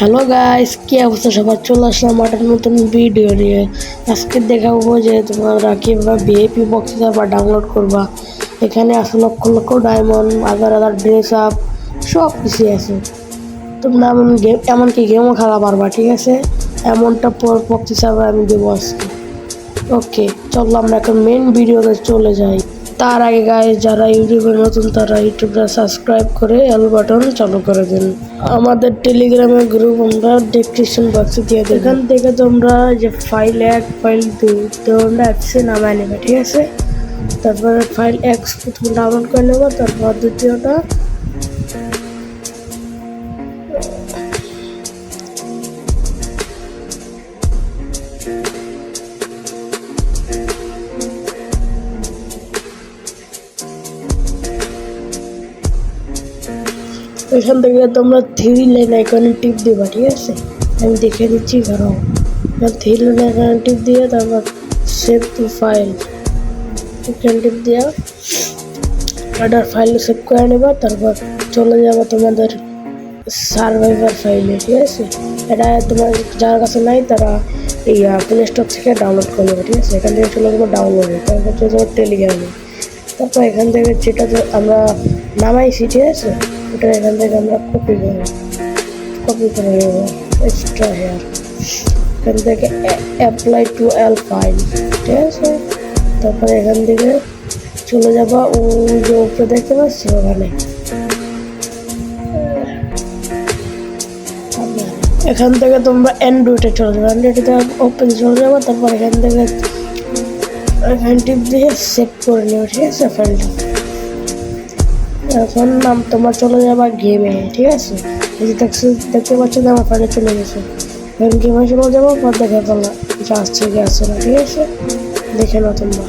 Hello guys, কি অবস্থা? সবার চলে আসলাম একটা নতুন ভিডিও নিয়ে। আজকে দেখাবো যে তোমরা কীভাবে ভিআইপি বক্স বা ডাউনলোড করবা। এখানে আছে lakh lakh diamond other other dress up সব কিছুই আছে। তোমরা এমন গেম এমনকি গেমও খেলা পারবা, ঠিক আছে? এমনটা পর বক্স হিসাবে আমি দেবো আজকে। ওকে চলো আমরা এখন মেন ভিডিওতে চলে যাই। তার আগে গায়ে যারা ইউটিউবের নতুন, তারা ইউটিউবটা সাবস্ক্রাইব করে এল বাটন চালু করে দিন। আমাদের টেলিগ্রামের গ্রুপ আমরা ডেসক্রিপশন বক্সে দিয়ে দিই এখান থেকে তোমরা যে ফাইল এক ফাইল দুই তোমরা অ্যাপসে নামায় নেবে, ঠিক আছে? তারপরে ফাইল এক্স প্রথম ডাউনলোড করে নেব, তারপর দ্বিতীয়টা এখান থেকে তোমরা থ্রি লাইন আইকনে টিপ দিবা, ঠিক আছে? আমি দেখে দিচ্ছি ধরো। থ্রি লাইন আইকনে টিপ দিয়ে তারপর সেভ টু ফাইল এখানে টিপ দিয়া অর্ডার ফাইল সেভ করে নেবা, তারপর চলে যাব তোমাদের সার্ভাইভার ফাইলে ঠিক আছে? এটা তোমার যার কাছে নাই তারা এই প্লে স্টোর থেকে ডাউনলোড করে নেবে, ঠিক আছে? এখান থেকে চলে যাব ডাউনলোডে তারপর চলে যাব টেলিগ্রামে তারপর এখান থেকে যেটা আমরা নামাইছি, ঠিক আছে? ওটা এখান থেকে আমরা কপি করব কপি করে নেব। এক্সট্রা হেয়ার এখান থেকে অ্যাপ্লাই টু অ্যাল ফাইল ঠিক আছে? তারপরে এখান থেকে চলে যাবা ও যে উপরে দেখতে পাচ্ছি ওখানে। এখান থেকে তোমরা অ্যান্ড্রয়েডে চলে যাবে। অ্যান্ড্রয়েডে ওপেন চলে যাব। তারপর এখান থেকে টিপ দিয়ে সেভ করে নেবে। ঠিক আছে ফাইলটা এখন নাম তোমার চলে যাবে গেমে ঠিক আছে? এই যে দেখছ, দেখতে পাচ্ছ যে আমার ফাইলে চলে গেছে। এখন গেমে চলে যাব, পর দেখে পেলাম যে আসছে কি আসছে না, ঠিক আছে? দেখে নাও তোমরা।